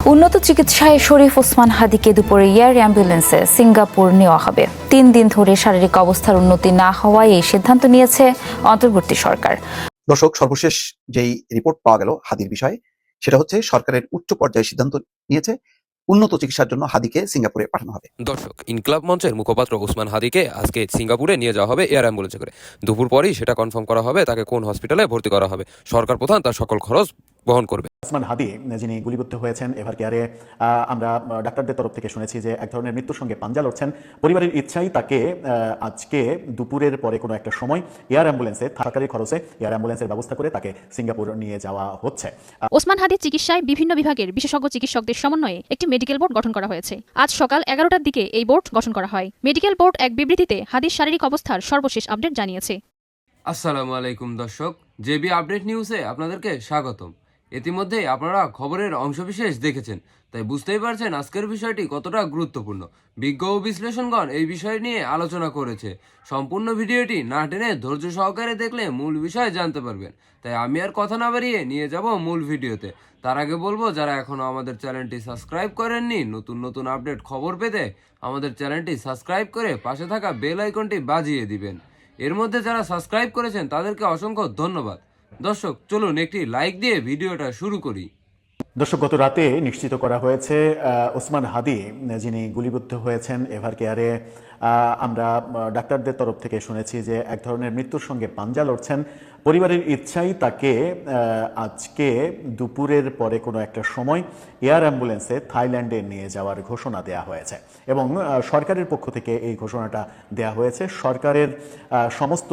উন্নত চিকিৎসায় শরীফ ওসমান হাদিকে দুপুরে এয়ার অ্যাম্বুলেন্সে সিঙ্গাপুর নেওয়া হবে। তিন দিন ধরে শারীরিক অবস্থার উন্নতি না হওয়ায় এই সিদ্ধান্ত নিয়েছে অন্তর্বর্তী সরকার। দর্শক সর্বশেষ যেই রিপোর্ট পাওয়া গেল হাদির বিষয়ে সেটা হচ্ছে সরকারের উচ্চ পর্যায়ে সিদ্ধান্ত নিয়েছে উন্নত চিকিৎসার জন্য হাদিকে সিঙ্গাপুরে পাঠানো হবে। দর্শক ইনকলাব মঞ্চের মুখপাত্র ওসমান হাদিকে আজকে সিঙ্গাপুরে নিয়ে যাওয়া হবে এয়ার অ্যাম্বুলেন্সে করে। দুপুর পরেই সেটা কনফার্ম করা হবে তাকে কোন হসপিটালে ভর্তি করা হবে। সরকার প্রধান তার সকল খরচ বহন করবে। ওসমান হাদি যিনি গুলিবিদ্ধ হয়েছেন এভার কেয়ারে আমরা ডাক্তারদের তরফ থেকে শুনেছি যে এক ধরনের মৃত্যুর সঙ্গে পাঞ্জা লড়ছেন। পরিবারের ইচ্ছাই তাকে আজকে দুপুরের পরে কোনো একটা সময় এয়ার অ্যাম্বুলেন্সে সরকারি খরচে এয়ার অ্যাম্বুলেন্সের ব্যবস্থা করে তাকে সিঙ্গাপুর নিয়ে যাওয়া হচ্ছে। ওসমান হাদির চিকিৎসায় বিভিন্ন বিভাগের বিশেষজ্ঞ চিকিৎসকদের সমন্বয়ে একটি মেডিকেল বোর্ড গঠন করা হয়েছে। আজ সকাল এগারোটার দিকে এই বোর্ড গঠন করা হয়। মেডিকেল বোর্ড এক বিবৃতিতে হাদির শারীরিক অবস্থার সর্বশেষ আপডেট জানিয়েছে। আসসালামু আলাইকুম দর্শক জেবি আপডেট নিউজে আপনাদেরকে স্বাগতম। ইতিমধ্যেই আপনারা খবরের অংশবিশেষ দেখেছেন। তাই বুঝতেই পারছেন আজকের বিষয়টি কতটা গুরুত্বপূর্ণ। বিজ্ঞ ও বিশ্লেষণগণ এই বিষয় নিয়ে আলোচনা করেছে। সম্পূর্ণ ভিডিওটি না টেনে ধৈর্য সহকারে দেখলে মূল বিষয় জানতে পারবেন। তাই আমি আর কথা না বাড়িয়ে নিয়ে যাব মূল ভিডিওতে। তার আগে বলব, যারা এখনও আমাদের চ্যানেলটি সাবস্ক্রাইব করেননি, নতুন নতুন আপডেট খবর পেতে আমাদের চ্যানেলটি সাবস্ক্রাইব করে পাশে থাকা বেল আইকনটি বাজিয়ে দিবেন। এর মধ্যে যারা সাবস্ক্রাইব করেছেন, তাদেরকে অসংখ্য ধন্যবাদ। দর্শক চলুন একটি লাইক দিয়ে ভিডিওটা শুরু করি। দর্শক, গত রাতে নিশ্চিত করা হয়েছে ওসমান হাদি, যিনি গুলিবিদ্ধ হয়েছেন এভার কেয়ারে আমরা ডাক্তারদের তরফ থেকে শুনেছি যে এক ধরনের মৃত্যুর সঙ্গে পাঞ্জা লড়ছেন। পরিবারের ইচ্ছাই তাকে আজকে দুপুরের পরে কোনো একটা সময় এয়ার অ্যাম্বুলেন্সে থাইল্যান্ডে নিয়ে যাওয়ার ঘোষণা দেয়া হয়েছে এবং সরকারের পক্ষ থেকে এই ঘোষণাটা দেয়া হয়েছে। সরকারের সমস্ত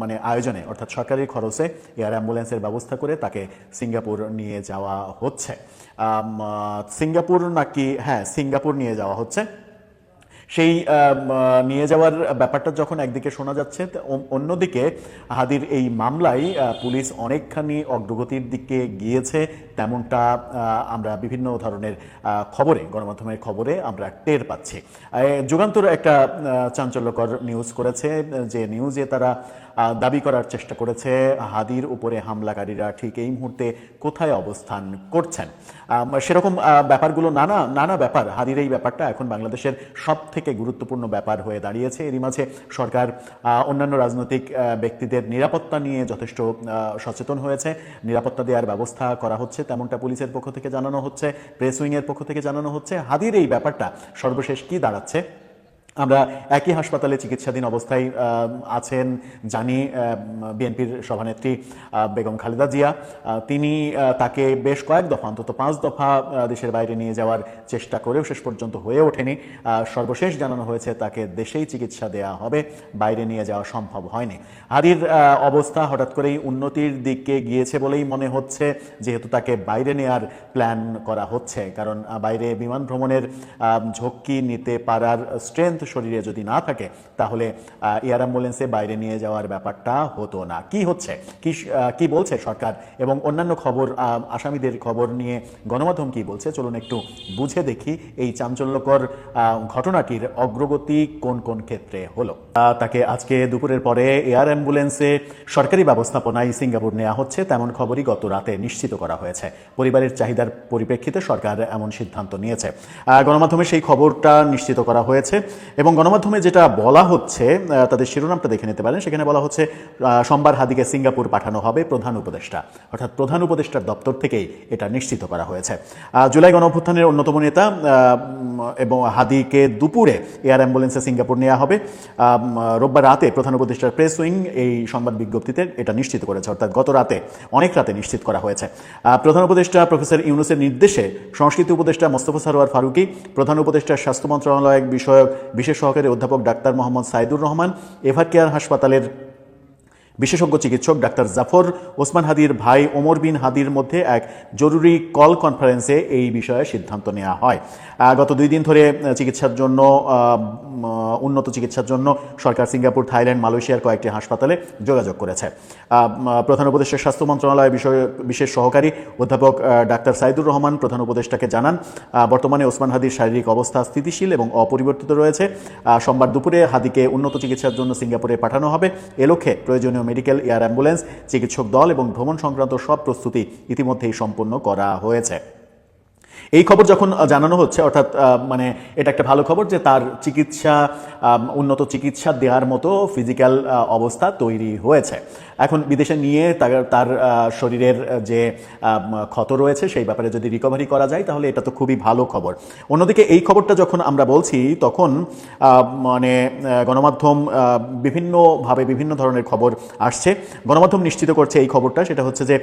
মানে আয়োজনে, অর্থাৎ সরকারি খরচে এয়ার অ্যাম্বুলেন্সের ব্যবস্থা করে তাকে সিঙ্গাপুর নিয়ে যাওয়া হচ্ছে। সিঙ্গাপুর নাকি হ্যাঁ সিঙ্গাপুর নিয়ে যাওয়া হচ্ছে। সেই নিয়ে যাওয়ার ব্যাপারটা যখন একদিকে শোনা যাচ্ছে অন্যদিকে হাদির এই মামলায় পুলিশ অনেকখানি অগ্রগতির দিকে গিয়েছে। তেমনটা আমরা বিভিন্ন ধরনের খবরে, গণমাধ্যমের খবরে আমরা টের পাচ্ছি। যুগান্তর একটা চাঞ্চল্যকর নিউজ করেছে, যে নিউজে তারা দাবি করার চেষ্টা করেছে, হাদির উপরে হামলাকারীরা ঠিক এই মুহূর্তে কোথায় অবস্থান করছেন। সেরকম ব্যাপারগুলো নানা নানা ব্যাপার, হাদির এই ব্যাপারটা এখন বাংলাদেশের সব থেকে গুরুত্বপূর্ণ ব্যাপার হয়ে দাঁড়িয়েছে। এরই মাঝে সরকার অন্যান্য রাজনৈতিক ব্যক্তিদের নিরাপত্তা নিয়ে যথেষ্ট সচেতন হয়েছে। নিরাপত্তা দেওয়ার ব্যবস্থা করা হচ্ছে, তেমনটা পুলিশের পক্ষ থেকে জানানো হচ্ছে, প্রেস উইংয়ের পক্ষ থেকে জানানো হচ্ছে। হাদির এই ব্যাপারটা সর্বশেষ কি দাঁড়াচ্ছে? আমরা একই হাসপাতালে চিকিৎসাধীন অবস্থায় আছেন জানি বিএনপির সভানেত্রী বেগম খালেদা জিয়া। তিনি তাকে বেশ কয়েক দফা, অন্তত পাঁচ দফা দেশের বাইরে নিয়ে যাওয়ার চেষ্টা করেও শেষ পর্যন্ত হয়ে ওঠেনি। সর্বশেষ জানানো হয়েছে, তাকে দেশেই চিকিৎসা দেওয়া হবে, বাইরে নিয়ে যাওয়া সম্ভব হয়নি। হাদির অবস্থা হঠাৎ করেই উন্নতির দিকে গিয়েছে বলেই মনে হচ্ছে, যেহেতু তাকে বাইরে নেয়ার প্ল্যান করা হচ্ছে। কারণ বাইরে বিমান ভ্রমণের ঝক্কি নিতে পারার স্ট্রেংথ শরীরে যদি না থাকে, তাহলে এয়ার অ্যাম্বুলেন্সে বাইরে নিয়ে যাওয়ার ব্যাপারটা হতো না। কি হচ্ছে? কি কি বলছে সরকার? এবং অন্যান্য খবর আসামিদের খবর নিয়ে গণমাধ্যম কি বলছে? চলুন একটু বুঝে দেখি এই চাঞ্চল্যকর ঘটনাটির অগ্রগতি কোন কোন ক্ষেত্রে হলো। তাকে আজকে দুপুরের পরে এয়ার অ্যাম্বুলেন্সে সরকারি ব্যবস্থাপনায় সিঙ্গাপুর নেওয়া হচ্ছে, তেমন খবরই গত রাতে নিশ্চিত করা হয়েছে। পরিবারের চাহিদার পরিপ্রেক্ষিতে সরকার এমন সিদ্ধান্ত নিয়েছে। গণমাধ্যমে সেই খবরটা নিশ্চিত করা হয়েছে। এবং গণমাধ্যমে যেটা বলা হচ্ছে তাদের শিরোনামটা দেখে নিতে পারেন। সেখানে বলা হচ্ছে সোমবার হাদিকে সিঙ্গাপুর পাঠানো হবে প্রধান উপদেষ্টা। অর্থাৎ প্রধান উপদেষ্টার দপ্তর থেকেই এটা নিশ্চিত করা হয়েছে। জুলাই গণঅভ্যুত্থানের অন্যতম নেতা এবং হাদিকে দুপুরে এয়ার অ্যাম্বুলেন্সে সিঙ্গাপুর নেওয়া হবে। রোববার রাতে প্রধান উপদেষ্টার প্রেস উইং এই সংবাদ বিজ্ঞপ্তিতে এটা নিশ্চিত করেছে। অর্থাৎ গত রাতে, অনেক রাতে নিশ্চিত করা হয়েছে। প্রধান উপদেষ্টা প্রফেসর ইউনুসের নির্দেশে সংস্কৃতি উপদেষ্টা মোস্তফা সারোয়ার ফারুকি, প্রধান উপদেষ্টা স্বাস্থ্য মন্ত্রণালয় বিষয়ক বিশেষ সহকারী অধ্যাপক doctor Mohammad Saidur Rahman ever care হাসপাতালের বিশেষজ্ঞ চিকিৎসক ডাক্তার জাফর ওসমান হাদির ভাই ওমর বিন হাদির মধ্যে এক জরুরি কল কনফারেন্সে এই বিষয়ে সিদ্ধান্ত নেওয়া হয়। গত দুই দিন ধরে চিকিৎসার জন্য উন্নত চিকিৎসার জন্য সরকার সিঙ্গাপুর, থাইল্যান্ড, মালয়েশিয়ার কয়েকটি হাসপাতালে যোগাযোগ করেছে। প্রধান উপদেষ্টা স্বাস্থ্য মন্ত্রণালয় বিষয়ে বিশেষ সহকারী অধ্যাপক ডাক্তার সাইদুর রহমান প্রধান উপদেষ্টাকে জানান বর্তমানে ওসমান হাদির শারীরিক অবস্থা স্থিতিশীল এবং অপরিবর্তিত রয়েছে। সোমবার দুপুরে হাদিকে উন্নত চিকিৎসার জন্য সিঙ্গাপুরে পাঠানো হবে। এ লক্ষ্যে প্রয়োজনীয় মেডিকেল এয়ার অ্যাম্বুলেন্স চিকিৎসক দল এবং ভ্রমণ সংক্রান্ত সব প্রস্তুতি ইতিমধ্যেই সম্পন্ন করা হয়েছে। এই খবর যখন জানানো হচ্ছে, অর্থাৎ মানে এটা একটা ভালো খবর যে তার চিকিৎসা উন্নত চিকিৎসা দেওয়ার মতো ফিজিক্যাল অবস্থা তৈরি হয়েছে। এখন বিদেশে নিয়ে তার তার শরীরের যে ক্ষত রয়েছে, সেই ব্যাপারে যদি রিকভারি করা যায়, তাহলে এটা তো খুবই ভালো খবর। অন্যদিকে এই খবরটা যখন আমরা বলছি, তখন মানে গণমাধ্যম বিভিন্নভাবে বিভিন্ন ধরনের খবর আসছে। গণমাধ্যম নিশ্চিত করছে এই খবরটা, সেটা হচ্ছে যে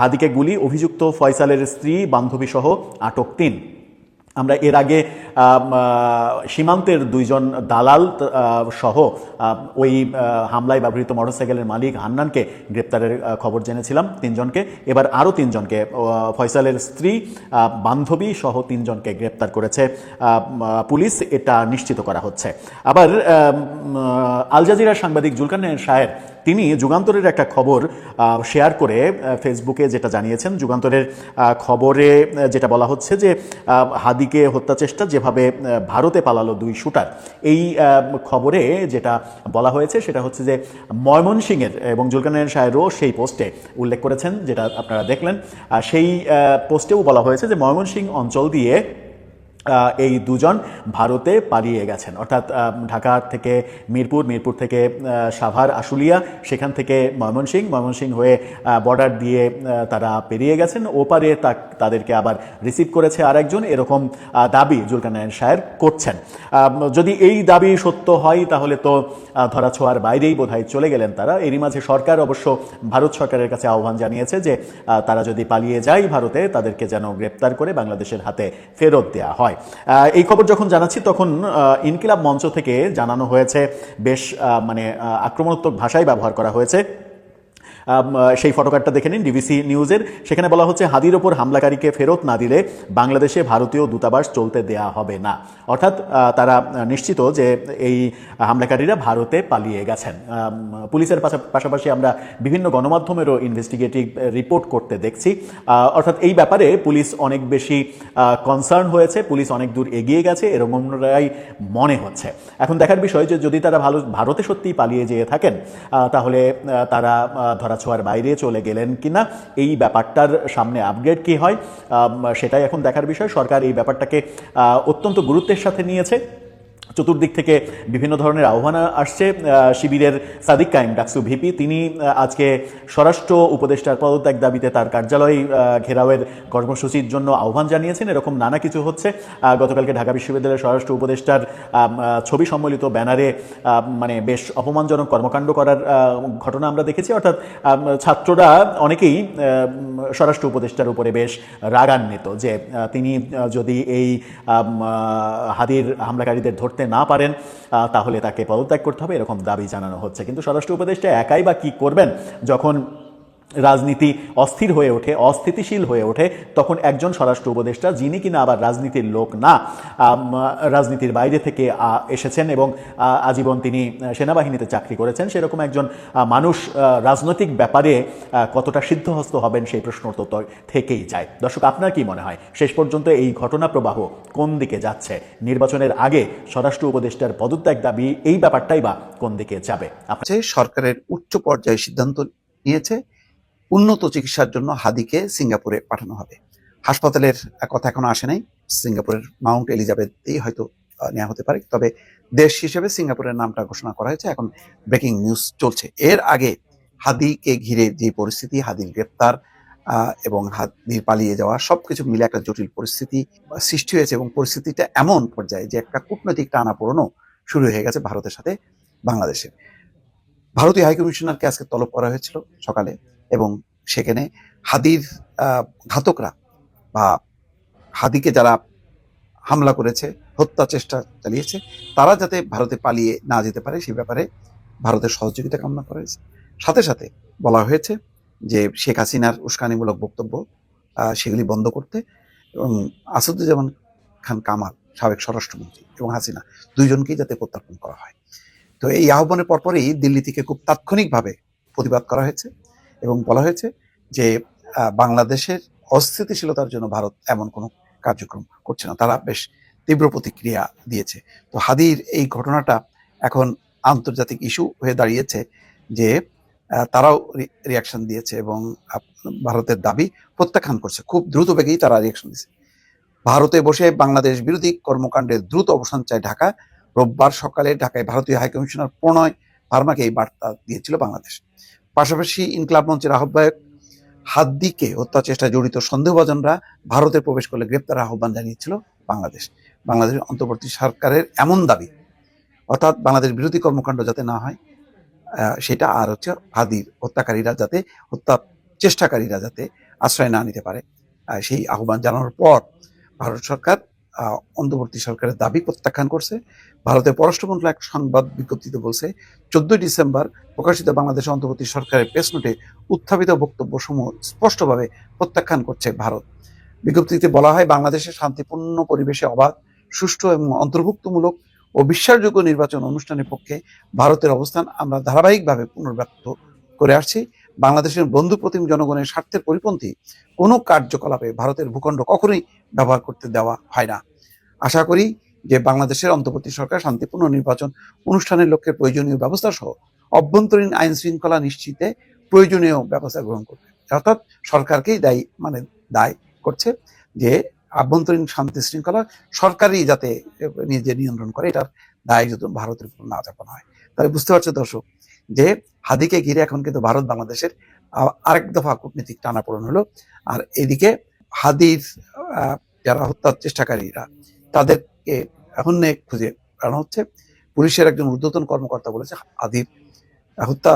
হাদিকে গুলি অভিযুক্ত ফয়সালের স্ত্রী বান্ধবী সহ আটক তিন। আমরা এর আগে সীমান্তের দুইজন দালাল সহ ওই হামলায় ব্যবহৃত মোটরসাইকেলের মালিক হান্নানকে গ্রেপ্তারের খবর জেনেছিলাম তিনজনকে। এবার আরও তিনজনকে ফয়সালের স্ত্রী বান্ধবী সহ তিনজনকে গ্রেপ্তার করেছে পুলিশ। এটা নিশ্চিত করা হচ্ছে। আবার আল জাজিরার সাংবাদিক জুলকানের শায়ের তিনি যুগান্তরের একটা খবর শেয়ার করে ফেসবুকে যেটা জানিয়েছেন। যুগান্তরের খবরে যেটা বলা হচ্ছে যে হাদিকে হত্যা চেষ্টা যেভাবে ভারতে পালালো দুই শুটার, এই খবরে যেটা বলা হয়েছে সেটা হচ্ছে যে, ময়মনসিংহের এবং জুলকানের শাহেরও সেই পোস্টে উল্লেখ করেছেন, যেটা আপনারা দেখলেন। সেই পোস্টেও বলা হয়েছে যে, ময়মনসিংহ অঞ্চল দিয়ে এই দুজন ভারতে পালিয়ে গেছেন। অর্থাৎ ঢাকা থেকে মিরপুর মিরপুর থেকে সাভার, আশুলিয়া, সেখান থেকে ময়মনসিংহ ময়মনসিংহ হয়ে বর্ডার দিয়ে তারা পেরিয়ে গেছেন। ওপারে তাদেরকে আবার রিসিভ করেছে আরেকজন। এরকম দাবি জুলকানায়ন শায়ের করছেন। যদি এই দাবি সত্য হয়, তাহলে তো ধরাছোঁয়ার বাইরেই বোধহয় চলে গেলেন তারা। এরই মাঝে সরকার অবশ্য ভারত সরকারের কাছে আহ্বান জানিয়েছে যে তারা যদি পালিয়ে যায় ভারতে, তাদেরকে যেন গ্রেপ্তার করে বাংলাদেশের হাতে ফেরত দেওয়া হয়। আহ, এই খবর যখন জানাচ্ছি তখন ইনকিলাব মঞ্চ থেকে জানানো হয়েছে বেশ মানে আক্রমণাত্মক ভাষাই ব্যবহার করা হয়েছে। সেই ফটোকার্ডটা দেখে নিন ডিবিসি নিউজের। সেখানে বলা হচ্ছে হাদির ওপর হামলাকারীকে ফেরত না দিলে বাংলাদেশে ভারতীয় দূতাবাস চলতে দেয়া হবে না। অর্থাৎ তারা নিশ্চিত যে এই হামলাকারীরা ভারতে পালিয়ে গেছেন। পুলিশের পাশা- পাশাপাশি আমরা বিভিন্ন গণমাধ্যমেরও ইনভেস্টিগেটিভ রিপোর্ট করতে দেখছি। অর্থাৎ এই ব্যাপারে পুলিশ অনেক বেশি কনসার্ন হয়েছে পুলিশ অনেক দূর এগিয়ে গেছে এরকমটাই মনে হচ্ছে। এখন দেখার বিষয় যে যদি তারা ভালো ভারতে সত্যিই পালিয়ে যেয়ে থাকেন তাহলে তারা আহ, ধরাছোঁয়ার বাইরে চলে গেলেন কিনা, এই ব্যাপারটার সামনে আপগ্রেড কি হয় সেটাই এখন দেখার বিষয়। সরকার এই ব্যাপারটাকে অত্যন্ত গুরুত্বের সাথে নিয়েছে। চতুর্দিক থেকে বিভিন্ন ধরনের আহ্বান আসছে শিবিরের সাদিক কাইম ডাকসু ভিপি। তিনি আজকে স্বরাষ্ট্র উপদেষ্টার পদত্যাগ দাবিতে তার কার্যালয় ঘেরাওয়ের কর্মসূচির জন্য আহ্বান জানিয়েছেন। এরকম নানা কিছু হচ্ছে। গতকালকে ঢাকা বিশ্ববিদ্যালয়ের স্বরাষ্ট্র উপদেষ্টার ছবি সম্বলিত ব্যানারে মানে বেশ অপমানজনক কর্মকাণ্ড করার ঘটনা আমরা দেখেছি। অর্থাৎ ছাত্ররা অনেকেই স্বরাষ্ট্র উপদেষ্টার উপরে বেশ রাগান্বিত যে তিনি যদি এই হাদির হামলাকারীদের ধরতে না পারেন তাহলে তাকে পদত্যাগ করতে হবে, এরকম দাবি জানানো হচ্ছে। কিন্তু স্বরাষ্ট্র উপদেষ্টা একাই বা কী করবেন যখন রাজনীতি অস্থির হয়ে ওঠে, অস্থিতিশীল হয়ে ওঠে, তখন একজন স্বরাষ্ট্র উপদেষ্টা, যিনি কিনা আবার রাজনীতির লোক না রাজনীতির বাইরে থেকে এসেছেন এবং আজীবন তিনি সেনাবাহিনীতে চাকরি করেছেন, সেরকম একজন মানুষ রাজনৈতিক ব্যাপারে কতটা সিদ্ধহস্ত হবেন সেই প্রশ্ন তো থেকেই যায়। দর্শক, আপনার কি মনে হয়? শেষ পর্যন্ত এই ঘটনা প্রবাহ কোন দিকে যাচ্ছে? নির্বাচনের আগে স্বরাষ্ট্র উপদেষ্টার পদত্যাগ দাবি এই ব্যাপারটাই বা কোন দিকে যাবে? সরকারের উচ্চ পর্যায়ে সিদ্ধান্ত নিয়েছে উন্নত চিকিৎসার জন্য হাদিকে সিঙ্গাপুরে পাঠানো হবে। হাসপাতালের কথা এখনও আসে নাই। সিঙ্গাপুরের মাউন্ট এলিজাবেথেই হয়তো নেওয়া হতে পারে। তবে দেশ হিসেবে সিঙ্গাপুরের নামটা ঘোষণা করা হয়েছে। এখন ব্রেকিং নিউজ চলছে। এর আগে হাদিকে ঘিরে যে পরিস্থিতি, হাদির গ্রেপ্তার এবং হাদির পালিয়ে যাওয়া, সবকিছু মিলে একটা জটিল পরিস্থিতি সৃষ্টি হয়েছে এবং পরিস্থিতিটা এমন পর্যায়ে যে একটা কূটনৈতিক টানাপোড়নও শুরু হয়ে গেছে ভারতের সাথে বাংলাদেশের। ভারতীয় হাইকমিশনারকে আজকে তলব করা হয়েছিল সকালে। এবং সেখানে হাদির ঘাতকরা বা হাদিকে যারা হামলা করেছে, হত্যা চেষ্টা চালিয়েছে, তারা যাতে ভারতে পালিয়ে না যেতে পারে, সে ব্যাপারে ভারতের সহযোগিতা কামনা করা হয়েছে। সাথে সাথে বলা হয়েছে যে শেখ হাসিনার উস্কানিমূলক বক্তব্য সেগুলি বন্ধ করতে এবং আসাদুজ্জামান খান কামাল, সাবেক স্বরাষ্ট্রমন্ত্রী এবং হাসিনা দুইজনকেই যাতে প্রত্যার্পণ করা হয়। তো এই আহ্বানের পরপরই দিল্লি থেকে খুব তাৎক্ষণিকভাবে প্রতিবাদ করা হয়েছে। এবং বলা হয়েছে যে বাংলাদেশের অস্থিতিশীলতার জন্য ভারত এমন কোনো কার্যক্রম করছে না। তারা বেশ তীব্র প্রতিক্রিয়া দিয়েছে। তো হাদির এই ঘটনাটা এখন আন্তর্জাতিক ইস্যু হয়ে দাঁড়িয়েছে যে তারাও রিয়াকশন দিয়েছে এবং ভারতের দাবি প্রত্যাখ্যান করছে। খুব দ্রুত বেগেই তারা রিয়াকশন দিয়েছে। ভারতে বসে বাংলাদেশ বিরোধী কর্মকাণ্ডের দ্রুত অবসান চায় ঢাকা। রোববার সকালে ঢাকায় ভারতীয় হাইকমিশনার প্রণয় ভার্মাকে এই বার্তা দিয়েছিল বাংলাদেশ। পাশাপাশি ইনকলাব মঞ্চের আহ্বায়ক হাদ্দিকে হত্যা চেষ্টায় জড়িত সন্দেহভাজনরা ভারতে প্রবেশ করলে গ্রেপ্তার আহ্বান জানিয়েছিল বাংলাদেশ। বাংলাদেশের অন্তর্বর্তী সরকারের এমন দাবি, অর্থাৎ বাংলাদেশ বিরোধী কর্মকাণ্ড যাতে না হয় সেটা আর হচ্ছে হাদির হত্যাকারীরা যাতে, হত্যা চেষ্টাকারীরা যাতে আশ্রয় না নিতে পারে সেই আহ্বান জানানোর পর ভারত সরকার অন্তর্বর্তী সরকারের দাবি প্রত্যাখ্যান করছে। ভারতের পররাষ্ট্র মন্ত্রণালয় এক সংবাদ বিজ্ঞপ্তিতে বলছে, চোদ্দই ডিসেম্বর প্রকাশিত বাংলাদেশ অন্তর্বর্তী সরকারের প্রেস নোটে উত্থাপিত বক্তব্য সমূহ স্পষ্টভাবে প্রত্যাখ্যান করছে ভারত। বিজ্ঞপ্তিতে বলা হয় বাংলাদেশের শান্তিপূর্ণ পরিবেশে অবাধ, সুষ্ঠু এবং অন্তর্ভুক্তমূলক ও বিশ্বাসযোগ্য নির্বাচন অনুষ্ঠানের পক্ষে ভারতের অবস্থান আমরা ধারাবাহিকভাবে পুনর্ব্যক্ত করে আসছি। বাংলাদেশের বন্ধু প্রতিম জনগণের স্বার্থের পরিপন্থী কোনো কার্যকলাপে ভারতের ভূখণ্ড কখনোই ব্যবহার করতে দেওয়া হয় না। আশা করি যে বাংলাদেশের অন্তর্বর্তী সরকার শান্তিপূর্ণ নির্বাচন অনুষ্ঠানের লক্ষ্যে প্রয়োজনীয় ব্যবস্থা সহ অভ্যন্তরীণ আইন শৃঙ্খলা নিশ্চিতে প্রয়োজনীয় ব্যবস্থা গ্রহণ করবে। অর্থাৎ সরকারকেই দায়ী মানে দায় করছে যে আভ্যন্তরীণ শান্তি শৃঙ্খলা সরকারই যাতে নিজে নিয়ন্ত্রণ করে, এটার দায় যদি ভারতের উপর না চাপানো হয়। তাহলে বুঝতে পারছে দর্শক যে হাদিকে ঘিরে এখন কিন্তু ভারত বাংলাদেশের আরেক দফা কূটনীতিক টানাপোড়েন হলো। আর এদিকে হাদির যারা হত্যার চেষ্টাকারীরা তাদেরকে এখন খুঁজে কারণ হচ্ছে। পুলিশের একজন ঊর্ধ্বতন কর্মকর্তা বলেছে হাদির হত্যা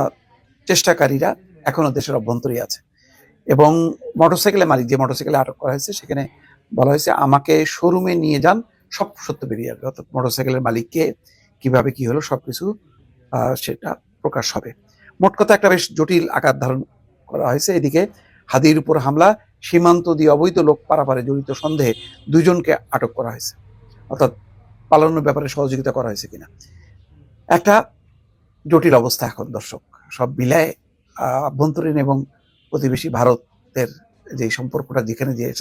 চেষ্টাকারীরা এখনও দেশের অভ্যন্তরেই আছে। এবং মোটরসাইকেলের মালিক যে মোটরসাইকেলে আটক করা হয়েছে সেখানে বলা হয়েছে আমাকে শোরুমে নিয়ে যান সব সত্য বেরিয়ে আসবে। অর্থাৎ মোটরসাইকেলের মালিককে কীভাবে কি হলো সবকিছু আহ, সেটা প্রকাশ হবে। মোট কথা একটা বেশ জটিল আকার ধারণ করা হয়েছে। এদিকে হাদির উপর হামলা, সীমান্ত দিয়ে অবৈধ লোক পারাপারে জড়িত সন্দেহে দুজনকে আটক করা হয়েছে। অর্থাৎ পালানোর ব্যাপারে সহযোগিতা করা হয়েছে কিনা। একটা জটিল অবস্থা এখন, দর্শক। সব মিলায় আভ্যন্তরীণ এবং প্রতিবেশী ভারতের যে সম্পর্কটা যেখানে যে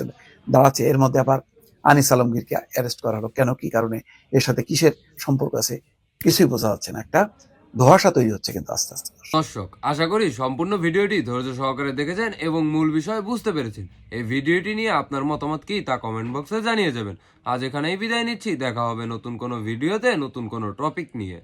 দাঁড়াচ্ছে, এর মধ্যে আবার আনিস আলমগীরকে অ্যারেস্ট করা হলো। কেন, কি কারণে, এর সাথে কিসের সম্পর্ক আছে, কিছুই বোঝা যাচ্ছে না। একটা ধোঁয়াশা তৈরি হচ্ছে কিন্তু আস্তে আস্তে। দর্শক, আশা করি সম্পূর্ণ ভিডিওটি ধৈর্য সহকারে দেখেছেন এবং মূল বিষয় বুঝতে পেরেছেন। এই ভিডিওটি নিয়ে আপনার মতামত কি তা কমেন্ট বক্সে জানিয়ে যাবেন। আজ এখানেই বিদায় নিচ্ছি। দেখা হবে নতুন কোনো ভিডিওতে নতুন কোনো টপিক নিয়ে।